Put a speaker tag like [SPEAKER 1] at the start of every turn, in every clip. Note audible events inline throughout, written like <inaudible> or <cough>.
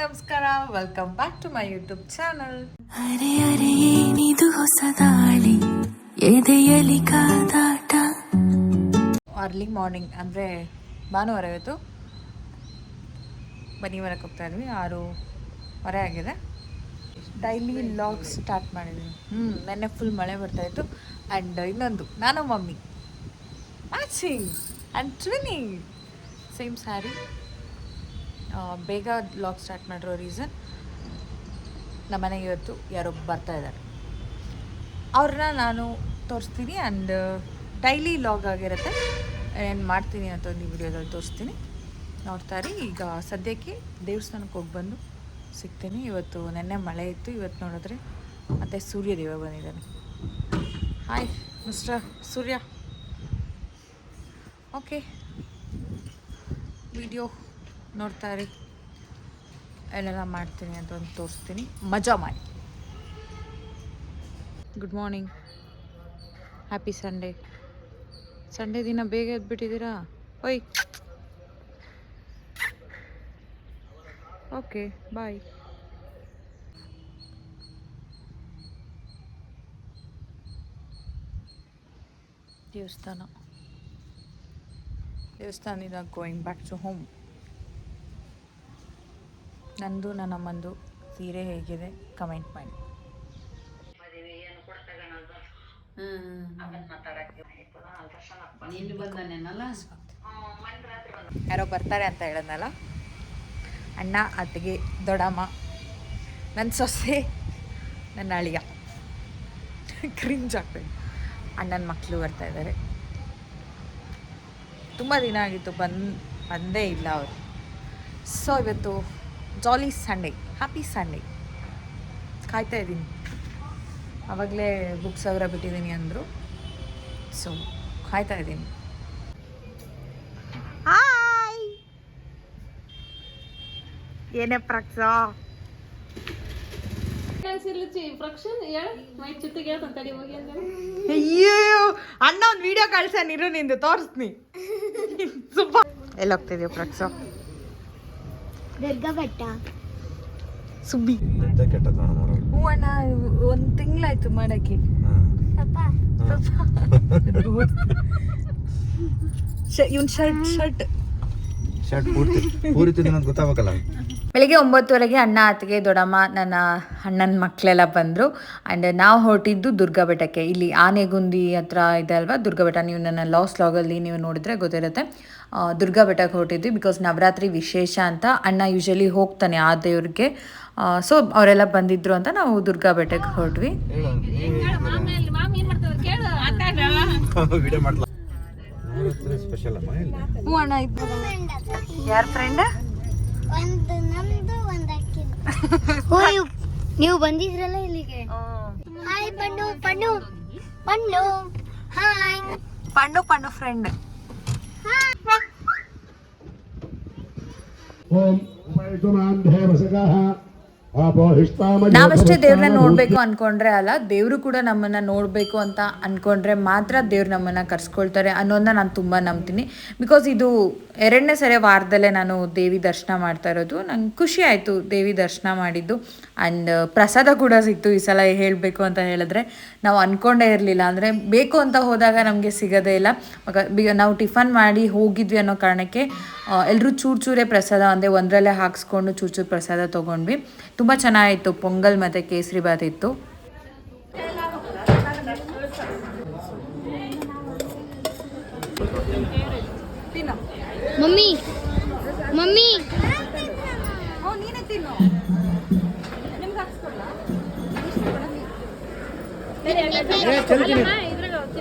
[SPEAKER 1] ನಮಸ್ಕಾರ. Welcome back to my YouTube channel
[SPEAKER 2] ಅರೆ ಅರೆ ಏನಿದು ಹೊಸದಾಳಿ ಎದೆಯಲಿ ಕಾದಾಟ?
[SPEAKER 1] ಅರ್ಲಿ ಮಾರ್ನಿಂಗ್ ಅಂದರೆ ಭಾನುವಾರ ಇವತ್ತು. ಬನ್ನಿ ಮನೆಗೆ ಹೋಗ್ತಾ ಇದ್ವಿ. ಆರೂವರೆ ಆಗಿದೆ. ಡೈಲಿ ಲಾಗ್ ಸ್ಟಾರ್ಟ್ ಮಾಡಿದ್ವಿ. ಹ್ಞೂ ನೆನ್ನೆ ಫುಲ್ ಮಳೆ ಬರ್ತಾಯಿತ್ತು ಆ್ಯಂಡ್ ಇನ್ನೊಂದು ನಾನು mummy. Matching and twinning same sari ಬೇಗ ಲಾಗ್ ಸ್ಟಾರ್ಟ್ ಮಾಡಿರೋ ರೀಸನ್ ನಮ್ಮ ಮನೆಗೆ ಇವತ್ತು ಯಾರೋ ಬರ್ತಾ ಇದ್ದಾರೆ. ಅವ್ರನ್ನ ನಾನು ತೋರಿಸ್ತೀನಿ ಆ್ಯಂಡ್ ಡೈಲಿ ಲಾಗ್ ಆಗಿರುತ್ತೆ. ಏನು ಮಾಡ್ತೀನಿ ಅಂತ ಒಂದು ವಿಡಿಯೋದಲ್ಲಿ ತೋರಿಸ್ತೀನಿ. ನೋಡ್ತಾ ಇರಿ, ಈಗ ಸದ್ಯಕ್ಕೆ ದೇವಸ್ಥಾನಕ್ಕೆ ಹೋಗಿ ಬಂದು ಸಿಗ್ತೀನಿ. ಇವತ್ತು ನೆನ್ನೆ ಮಳೆ ಇತ್ತು, ಇವತ್ತು ನೋಡಿದ್ರೆ ಮತ್ತು ಸೂರ್ಯದೇವ ಬಂದಿದ್ದಾನೆ. Hi mister Surya. Okay video ನೋಡ್ತಾ ಇರಿ ಏನೆಲ್ಲ ಮಾಡ್ತೀನಿ ಅಂತ ಒಂದು ತೋರಿಸ್ತೀನಿ. ಮಜಾ ಮಾಡಿ. Good morning happy Sunday Sunday ದಿನ ಬೇಗ ಎದ್ಬಿಟ್ಟಿದ್ದೀರಾ? ಓಯ್. ಓಕೆ ಬಾಯ್ ದೇವಸ್ಥಾನ. ದೇವಸ್ಥಾನ ದೇವಸ್ಥಾನದಿಂದ ಗೋಯಿಂಗ್ ಬ್ಯಾಕ್ ಟು ಹೋಮ್ ನಂದು ನನ್ನ ಅಮ್ಮಂದು ಸೀರೆ ಹೇಗಿದೆ? ಕಮೆಂಟ್ ಮಾಡಿ. ಯಾರೋ ಬರ್ತಾರೆ ಅಂತ ಹೇಳಿದ್ನಲ್ಲ? ಅಣ್ಣ ಅತ್ತಿಗೆ ದೊಡ್ಡಮ್ಮ ನನ್ನ ಸೊಸೆ ನನ್ನ ಅಳಿಯ. ಕ್ರಿಂಜ್ ಆಗ್ತದೆ ಅಣ್ಣನ ಮಕ್ಕಳು ಬರ್ತಾ ಇದ್ದಾರೆ ತುಂಬ ದಿನ ಆಗಿತ್ತು ಬಂದು ಬಂದೇ ಇಲ್ಲ ಅವರು. ಸೊ ಇವತ್ತು ಜಾಲಿ ಸಂಡೇ ಹ್ಯಾಪಿ ಸಂಡೇ ಕಾಯ್ತಾ ಇದ್ದೀನಿ. ಆವಾಗಲೇ ಬುಕ್ಸ್ ಅವರ ಬಿಟ್ಟಿದ್ದೀನಿ ಅಂದರು. ಸೊ ಕಾಯ್ತಾ ಇದ್ದೀನಿ. ಹಾಯ್ ಏನೇ ಪ್ರಕ್ಸ? ಅಯ್ಯೋ! ಅಣ್ಣ ಒಂದು ವಿಡಿಯೋ ಕಳ್ಸ ನೀರು ನಿಂದು ತೋರಿಸ್ನಿ <laughs> ಎಲ್ಲ ಎಲ್ಲಿ ಹೋಗ್ತಿದ್ಯೋ ಪ್ರಕ್ಸ? ಸುಬ್ಬಿ.
[SPEAKER 3] ಕೆಟ್ಟದ್ದು ನೋಡು ಮಾರ್ರೆ.
[SPEAKER 1] ಹ್ಞೂ ಅಣ್ಣ ಒಂದು ತಿಂಗಳಾಯ್ತು ಮಾಡಕ್ಕೆ. ಇವನ್ ಶರ್ಟ್ ಶರ್ಟ್.
[SPEAKER 3] ಶರ್ಟ್ ಪೂರ್ತಿ ಪೂರ್ತಿ ದಿನ ಗೊತ್ತಾಗಬೇಕಲ್ಲ.
[SPEAKER 1] ಬೆಳಿಗ್ಗೆ ಒಂಬತ್ತುವರೆಗೆ ಅಣ್ಣ ಅತ್ತಿಗೆ ದೊಡ್ಡಮ್ಮ ನನ್ನ ಅಣ್ಣನ ಮಕ್ಕಳೆಲ್ಲ ಬಂದರು. ಆ್ಯಂಡ್ ನಾವು ಹೊರಟಿದ್ದು ದುರ್ಗಾ ಬೆಟ್ಟಕ್ಕೆ. ಇಲ್ಲಿ ಆನೆಗುಂದಿ ಹತ್ರ ಇದೆ ಅಲ್ವಾ? ದುರ್ಗಾ ಬೆಟ್ಟ. ನೀವು ನನ್ನ ಲಾಸ್ ಲಾಗಲ್ಲಿ ನೀವು ನೋಡಿದ್ರೆ ಗೊತ್ತಿರುತ್ತೆ. ದುರ್ಗಾ ಬೆಟ್ಟಕ್ಕೆ ಹೊರಟಿದ್ವಿ ಬಿಕಾಸ್ ನವರಾತ್ರಿ ವಿಶೇಷ ಅಂತ ಅಣ್ಣ ಯೂಶಲಿ ಹೋಗ್ತಾನೆ ಆ ದೇವ್ರಿಗೆ. ಸೊ ಅವರೆಲ್ಲ ಬಂದಿದ್ರು ಅಂತ ನಾವು ದುರ್ಗಾ ಬೆಟ್ಟಕ್ಕೆ ಹೊರಟ್ವಿ. ಯಾರ ಫ್ರೆಂಡ್
[SPEAKER 4] ಒಂದು ನಮ್ದು ಒಂದು ಅಕ್ಕಿ <laughs> ನೀವು ಬಂದಿದ್ರಲ್ಲ ಇಲ್ಲಿಗೆ? ಹಾಯ್ ಪಣ್ಣು ಪಣ್ಣು ಪಣ್ಣು ಹಾಯ್
[SPEAKER 1] ಪಣ್ಣು ಪಣ್ಣು ಫ್ರೆಂಡ್
[SPEAKER 5] ಓಂ ಉಪಯುಕ್ತಮಾನ್ ಆಪೋಹಿಷ್ಟಾಮ
[SPEAKER 1] ನಾವಷ್ಟೇ ದೇವ್ರನ್ನ ನೋಡ್ಬೇಕು ಅನ್ಕೊಂಡ್ರೆ ಅಲ್ಲ ದೇವ್ರು ಕೂಡ ನಮ್ಮನ್ನ ನೋಡ್ಬೇಕು ಅಂತ ಅನ್ಕೊಂಡ್ರೆ ಮಾತ್ರ ದೇವ್ರು ನಮ್ಮನ್ನ ಕರ್ಸ್ಕೊಳ್ತಾರೆ ಅನ್ನೋದನ್ನ ನಾನು ತುಂಬಾ ನಂಬ್ತೀನಿ. ಬಿಕಾಸ್ ಇದು ಎರಡನೇ ಸರಿ ವಾರದಲ್ಲೇ ನಾನು ದೇವಿ ದರ್ಶನ ಮಾಡ್ತಾ ಇರೋದು. ನಂಗೆ ಖುಷಿ ಆಯ್ತು ದೇವಿ ದರ್ಶನ ಮಾಡಿದ್ದು. ಅಂಡ್ ಪ್ರಸಾದ ಕೂಡ ಸಿಕ್ತು ಈ ಸಲ ಹೇಳಬೇಕು ಅಂತ ಹೇಳಿದ್ರೆ. ನಾವು ಅನ್ಕೊಂಡೇ ಇರಲಿಲ್ಲ. ಅಂದರೆ ಬೇಕು ಅಂತ ಹೋದಾಗ ನಮಗೆ ಸಿಗೋದೇ ಇಲ್ಲ. ನಾವು ಟಿಫನ್ ಮಾಡಿ ಹೋಗಿದ್ವಿ ಅನ್ನೋ ಕಾರಣಕ್ಕೆ ಎಲ್ಲರೂ ಚೂರು ಚೂರೇ ಪ್ರಸಾದ ಅಂದರೆ ಒಂದರಲ್ಲೇ ಹಾಕ್ಸ್ಕೊಂಡು ಚೂರು ಚೂರು ಪ್ರಸಾದ ತೊಗೊಂಡ್ವಿ ತುಂಬ ಚೆನ್ನಾಗಿತ್ತು ಪೊಂಗಲ್ ಮತ್ತು ಕೇಸರಿ ಬಾತ್ ಇತ್ತು
[SPEAKER 4] ಮಮ್ಮಿ ಮಮ್ಮಿ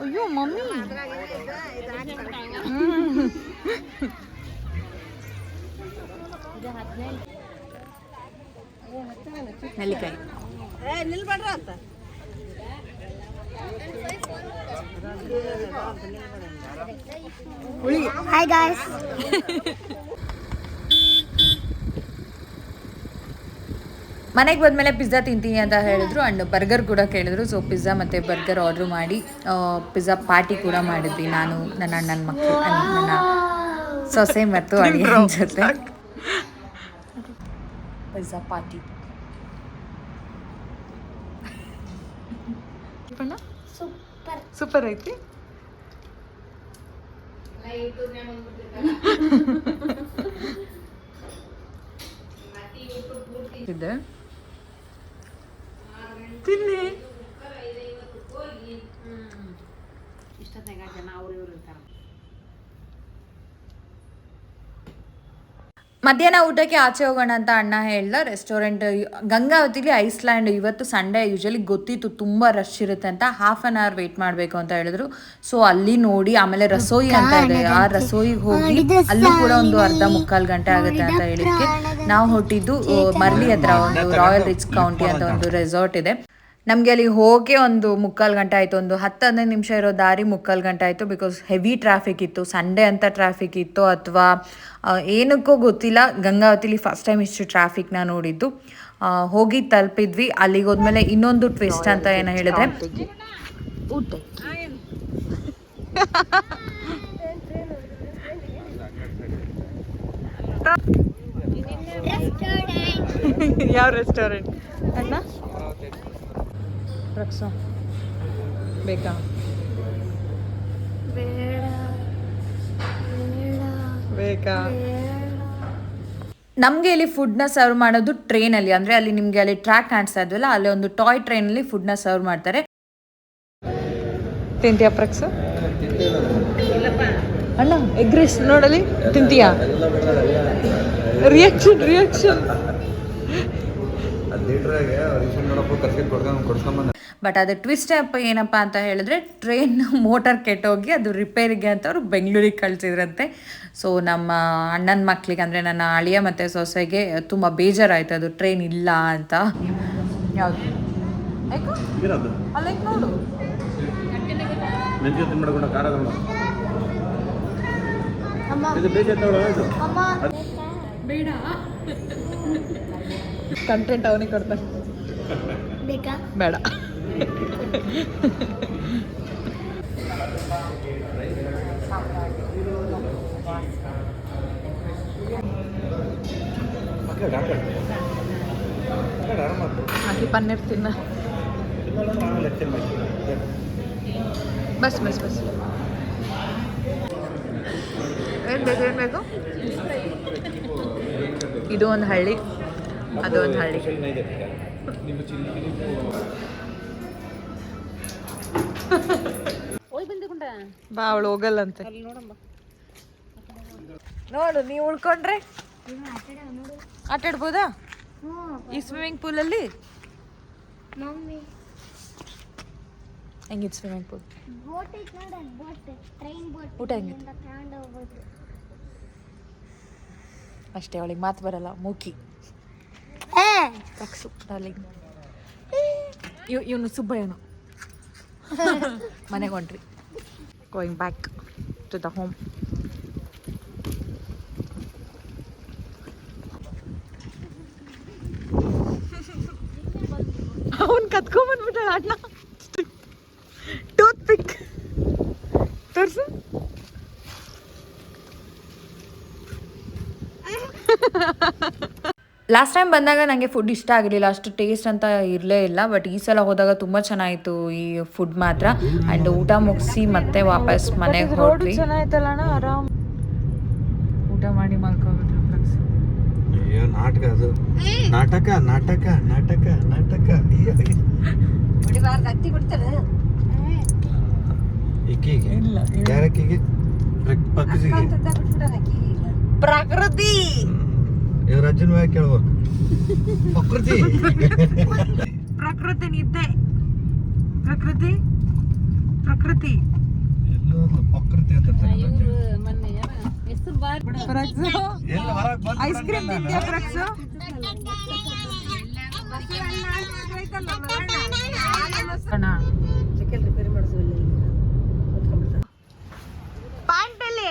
[SPEAKER 1] ಅಯ್ಯೋ ಮಮ್ಮಿ. ನೆಲ್ಲಿಕಾಯಿ.
[SPEAKER 4] ಹಾಯ್ ಗಾಯ್ಸ್
[SPEAKER 1] ಮನೆಗೆ ಬಂದಮೇಲೆ ಪಿಜ್ಜಾ ತಿಂತೀನಿ ಅಂತ ಹೇಳಿದ್ರು ಆ್ಯಂಡ್ ಬರ್ಗರ್ ಕೂಡ ಕೇಳಿದ್ರು. ಸೊ ಪಿಜ್ಜಾ ಮತ್ತು ಬರ್ಗರ್ ಆರ್ಡ್ರ್ ಮಾಡಿ ಪಿಜ್ಜಾ ಪಾರ್ಟಿ ಕೂಡ ಮಾಡಿದ್ವಿ ನಾನು ನನ್ನ ಅಣ್ಣನ ಮಕ್ಕಳು ನನ್ನ ಸೊಸೆ ಮತ್ತು ಅಡುಗೆ ಜೊತೆ. Pizza party.
[SPEAKER 4] ಸೂಪರ್
[SPEAKER 1] ಸೂಪರ್ ಐತಿ? ಇದೆ ತಿನ್ನಿ ಮಧ್ಯಾಹ್ನ ಊಟಕ್ಕೆ ಆಚೆ ಹೋಗೋಣ ಅಂತ ಅಣ್ಣ ಹೇಳ್ದ. ರೆಸ್ಟೋರೆಂಟ್ ಗಂಗಾವತಿಲಿ ಐಸ್ಲ್ಯಾಂಡ್ ಇವತ್ತು ಸಂಡೇ ಯೂಶಲಿ ಗೊತ್ತಿತ್ತು ತುಂಬ ರಶ್ ಇರುತ್ತೆ ಅಂತ. ಹಾಫ್ ಅನ್ ಅವರ್ ವೇಟ್ ಮಾಡಬೇಕು ಅಂತ ಹೇಳಿದ್ರು. ಸೊ ಅಲ್ಲಿ ನೋಡಿ ಆಮೇಲೆ ರಸೋಯಿ ಅಂತ ಇದೆ. ಆ ರಸೋಯಿಗೆ ಹೋಗಿ ಅಲ್ಲೂ ಕೂಡ ಒಂದು ಅರ್ಧ ಮುಕ್ಕಾಲು ಗಂಟೆ ಆಗುತ್ತೆ ಅಂತ ಹೇಳಿಕ್ಕೆ ನಾವು ಹೊಟ್ಟಿದ್ದು ಮರ್ಲಿ ಹತ್ರ ಒಂದು ರಾಯಲ್ ರಿಚ್ ಕೌಂಟಿ ಅಂತ ಒಂದು ರೆಸಾರ್ಟ್ ಇದೆ. ನಮಗೆ ಅಲ್ಲಿ ಹೋಗಿ ಒಂದು ಮುಕ್ಕಾಲು ಗಂಟೆ ಆಯಿತು. ಒಂದು ಹತ್ತು ಹದಿನೈದು ನಿಮಿಷ ಇರೋ ದಾರಿ ಮುಕ್ಕಾಲು ಗಂಟೆ ಆಯಿತು ಬಿಕಾಸ್ ಹೆವಿ ಟ್ರಾಫಿಕ್ ಇತ್ತು. ಸಂಡೇ ಅಂತ ಟ್ರಾಫಿಕ್ ಇತ್ತು ಅಥವಾ ಏನಕ್ಕೂ ಗೊತ್ತಿಲ್ಲ. ಗಂಗಾವತಿಲಿ ಫಸ್ಟ್ ಟೈಮ್ ಇಷ್ಟು ಟ್ರಾಫಿಕ್ನ ನೋಡಿದ್ದು. ಹೋಗಿ ತಲುಪಿದ್ವಿ. ಅಲ್ಲಿಗೆ ಹೋದ್ಮೇಲೆ ಇನ್ನೊಂದು ಟ್ವಿಸ್ಟ್ ಅಂತ ಏನು ಹೇಳಿದ್ರೆ. <laughs> ಯಾವ ರೆಸ್ಟೋರೆಂಟ್ ಅಣ್ಣ ರಕ್ಷಾ ಬೇಕಾ? ಬೇಕಾ? ನಮಗೆ ಇಲ್ಲಿ ಫುಡ್ನ ಸರ್ವ್ ಮಾಡೋದು ಟ್ರೈನಲ್ಲಿ ಅಂದರೆ ಅಲ್ಲಿ ನಿಮಗೆ ಅಲ್ಲಿ ಟ್ರ್ಯಾಕ್ ಕಾಣಿಸ್ತಾ ಇದ್ವಲ್ಲ ಅಲ್ಲಿ ಒಂದು ಟಾಯ್ ಟ್ರೈನಲ್ಲಿ ಫುಡ್ನ ಸರ್ವ್ ಮಾಡ್ತಾರೆ. ತಿಂತೀಯಾ ಪ್ರಕ್ಸು? ಅಣ್ಣ ಎಗ್ ರೈಸ್ ನೋಡಲಿ? ತಿಂತೀಯಾ? ರಿಯಾಕ್ಷನ್ ರಿಯಾಕ್ಷನ್ ಬಟ್ ಅದು ಟ್ವಿಸ್ಟ್ ಅಪ್ ಏನಪ್ಪ ಅಂತ ಹೇಳಿದ್ರೆ ಟ್ರೈನ್ ಮೋಟರ್ ಕೆಟ್ಟೋಗಿ ಅದು ರಿಪೇರಿಗೆ ಅಂತ ಅವರು ಬೆಂಗಳೂರಿಗೆ ಕಳಿಸಿದ್ರಂತೆ. ಸೊ ನಮ್ಮ ಅಣ್ಣನ ಮಕ್ಕಳಿಗೆ ಅಂದರೆ ನನ್ನ ಅಳಿಯ ಮತ್ತು ಸೊಸೆಗೆ ತುಂಬ ಬೇಜಾರಾಯಿತು ಅದು ಟ್ರೈನ್ ಇಲ್ಲ ಅಂತ. ಯಾವುದು? ನೋಡು. ಕಂಟೆಂಟ್ ಅವನಿಗೆ
[SPEAKER 4] ಕೊಡ್ತಾರೆ
[SPEAKER 1] ಬೇಡ.
[SPEAKER 3] ಹಾಕಿ
[SPEAKER 1] ಪನ್ನೀರ್ ತಿನ್ನ. ಬಸ್ ಬಸ್ ಬಸ್. ಏನು ಬೇಕು ಏನು ಬೇಕು? ಇದು ಒಂದು ಹಳ್ಳಿ. ಅದು ಒಂದು ಹಳ್ಳಿ ಬಾ ಅವಳು ಹೋಗಲ್ಲಂತೆ. ನೋಡು ನೀವು ಉಳ್ಕೊಂಡ್ರೆ? ಆಟ ಆಡ್ಬೋದಾ ಈ ಸ್ವಿಮ್ಮಿಂಗ್ ಪೂಲಲ್ಲಿ
[SPEAKER 4] ಮಮ್ಮಿ.
[SPEAKER 1] ಹೆಂಗಿತ್ತು ಸ್ವಿಮ್ಮಿಂಗ್ ಪೂಲ್
[SPEAKER 4] ಬೋಟ್ ಐತ್ ಬೋಟ್ ಟ್ರೈನ್ ಬೋಟ್
[SPEAKER 1] ಊಟ ಹೆಂಗಿತ್ತು ಅಷ್ಟೇ ಅವಳಿಗೆ ಮಾತು ಬರಲ್ಲ ಮೂಕಿ. ಇವನು ಸುಬ್ಬಯ್ಯನು. <laughs> ಮನೆಗೆ ಹೊಂಟ್ರಿ. Going back to the home ಅವನ್ ಕತ್ಕೊಂಬಂದ್ಬಿಟ್ಟಾಳ ಅಣ್ಣ. ಲಾಸ್ಟ್ ಟೈಮ್ ಬಂದಾಗ ನನಗೆ ಫುಡ್ ಇಷ್ಟ ಆಗಲಿಲ್ಲ ಅಷ್ಟು ಟೇಸ್ಟ್ ಅಂತ ಇರಲೇ ಇಲ್ಲ. ಬಟ್ ಈ ಸಲ ಹೋದಾಗ ತುಂಬ ಚೆನ್ನಾಗಿತ್ತು ಈ ಫುಡ್ ಮಾತ್ರ. ಆ್ಯಂಡ್ ಊಟ ಮುಗಿಸಿ ಮತ್ತೆ ವಾಪಸ್ ಮನೆಗೆ ಹೊರಟ್ವಿ. ಆರಾಮ್. ಊಟ ಮಾಡಿ ಮಲ್ಕೊಬಿಟ್ರು
[SPEAKER 3] ಅಯ್ಯೋ ನಾಟಕ ಅದು. ನಾಟಕ ನಾಟಕ ನಾಟಕ ನಾಟಕ. ಯಾರಕ್ಕಿಗೆ?
[SPEAKER 1] ಪ್ರಕೃತಿ!
[SPEAKER 3] ಇವ್ರ ಅಜ್ಜನ ಮ್ಯಾಗ ಕೇಳ್ಬೇಕು. ಪ್ರಕೃತಿ.
[SPEAKER 1] ಪ್ರಕೃತಿ ನಿದ್ದೆ. ಪ್ರಕೃತಿ? ಪ್ರಕೃತಿ.
[SPEAKER 3] ಪ್ರಕೃತಿ ಅಂತ
[SPEAKER 1] ಐಸ್ ಕ್ರೀಮ್ ತಿಂತೀಯಾ ಪ್ರಕ್ಸು
[SPEAKER 4] ಬಸವಣ್ಣ
[SPEAKER 1] ಪ್ಯಾಂಟ್ ಅಲ್ಲಿ.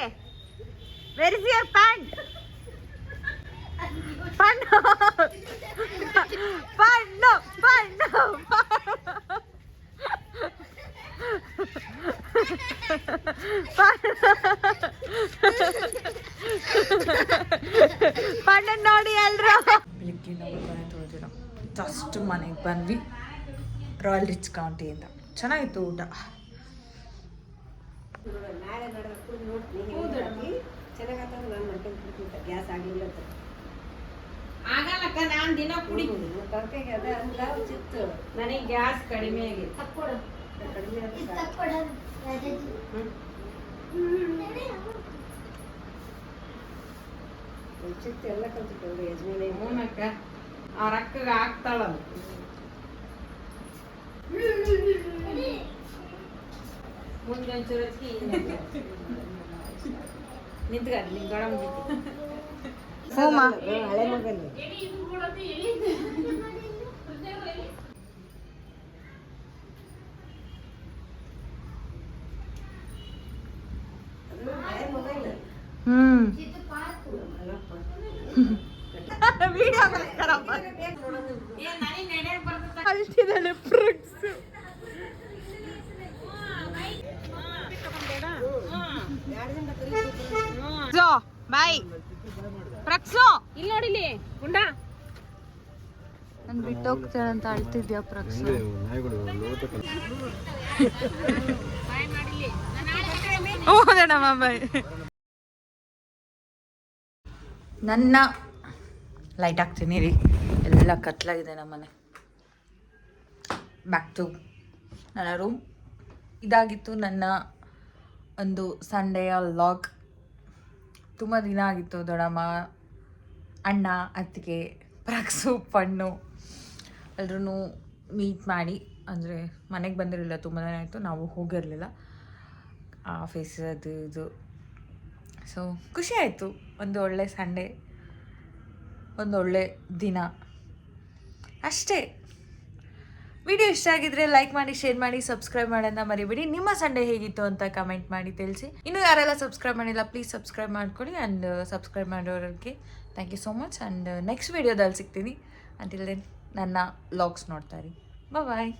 [SPEAKER 1] Where is your pant pant pant pant ನೋಡಿ ಎಲ್ರು. ಬೆಳಿಗ್ಗೆ ನಾವು ಮನೆ ತೊಳೆದಿರೋ ಜಸ್ಟ್ ಮನೆಗೆ ಬಂದ್ವಿ. ರಾಯಲ್ ರಿಚ್ ಕೌಂಟಿಯಿಂದ ಚೆನ್ನಾಗಿತ್ತು ಊಟ.
[SPEAKER 6] ಆಗಲ್ಲಕ್ಕ ನಾನ್ ದಿನ ಕುಡಿ. ನನಗೆ ಗ್ಯಾಸ್ ಕಡಿಮೆ ಆಗೈತೆ ಹ್ಞೂನಕ್ಕ ಅವ್ರ ಅಕ್ಕಗ ಆಗ್ತಾಳಲ್ಲ ಮುಂದೆ ಒಂಚೂರು ಹೊತ್ತಿಗೆ ನಿಂತ್ಕೊಳ್ಳಿ ನಿನ್ ಗಡ ಮುಗಿತು
[SPEAKER 1] ಹ್ಞೂಮ್ಮ
[SPEAKER 6] ಹಳೆ ಮಗಲ್ಲಿ
[SPEAKER 1] ಬಾಯ್. ಪ್ರಕ್ಸು.
[SPEAKER 6] ಇಲ್ಲಿ ನೋಡಿಲಿ ಗುಂಡ.
[SPEAKER 1] ನಾನು ಬಿಟ್ಟೋಗ್ತೇನೆ ಅಂತ ಅಳ್ತಿದ್ಯಾ ಪ್ರಕ್ಸು? ಬಾಯ್ ನನ್ನ ಲೈಟ್ ಹಾಕ್ತೀನಿ ರೀ ಎಲ್ಲ ಕತ್ಲಾಗಿದೆ ನಮ್ಮನೆ ಬ್ಯಾಕ್ ಟು ನನ್ನ ರೂಮ್ ಇದಾಗಿತ್ತು ನನ್ನ ಒಂದು ಸಂಡೆಯ ಲಾಗ್ ತುಂಬ ದಿನ ಆಗಿತ್ತು ದೊಡ್ಡಮ್ಮ ಅಣ್ಣ, ಅತ್ತಿಗೆ, ಪ್ರಾಕ್ಸು, ಪಣ್ಣು ಎಲ್ಲರೂ ಮೀಟ್ ಮಾಡಿ, ಅಂದರೆ ಮನೆಗೆ ಬಂದಿರಲಿಲ್ಲ, ತುಂಬ ದಿನ ಆಯಿತು, ನಾವು ಹೋಗಿರಲಿಲ್ಲ. ಆಫೀಸ್ ಅದು ಇದು. ಸೊ ಖುಷಿ ಆಯಿತು, ಒಂದು ಒಳ್ಳೆ ಸಂಡೇ ಒಂದು ಒಳ್ಳೆ ದಿನ. ಅಷ್ಟೇ. ವಿಡಿಯೋ ಇಷ್ಟ ಆಗಿದ್ರೆ ಲೈಕ್ ಮಾಡಿ ಶೇರ್ ಮಾಡಿ ಸಬ್ಸ್ಕ್ರೈಬ್ ಮಾಡೋದನ್ನ ಮರಿಬೇಡಿ. ನಿಮ್ಮ ಸಂಡೇ ಹೇಗಿತ್ತು ಅಂತ ಕಮೆಂಟ್ ಮಾಡಿ ತಿಳಿಸಿ. ಇನ್ನು ಯಾರೆಲ್ಲ ಸಬ್ಸ್ಕ್ರೈಬ್ ಮಾಡಿಲ್ಲ ಪ್ಲೀಸ್ ಸಬ್ಸ್ಕ್ರೈಬ್ ಮಾಡ್ಕೊಳ್ಳಿ ಆ್ಯಂಡ್ ಸಬ್ಸ್ಕ್ರೈಬ್ ಮಾಡೋರಿಗೆ. Thank you so much and next ವೀಡಿಯೋದಲ್ಲಿ ಸಿಗ್ತೀನಿ. ಅಂಟಿಲ್ ದೆನ್ ನನ್ನ ಲಾಗ್ಸ್ ನೋಡ್ತಾ ಇರಿ. ಬಾಯ್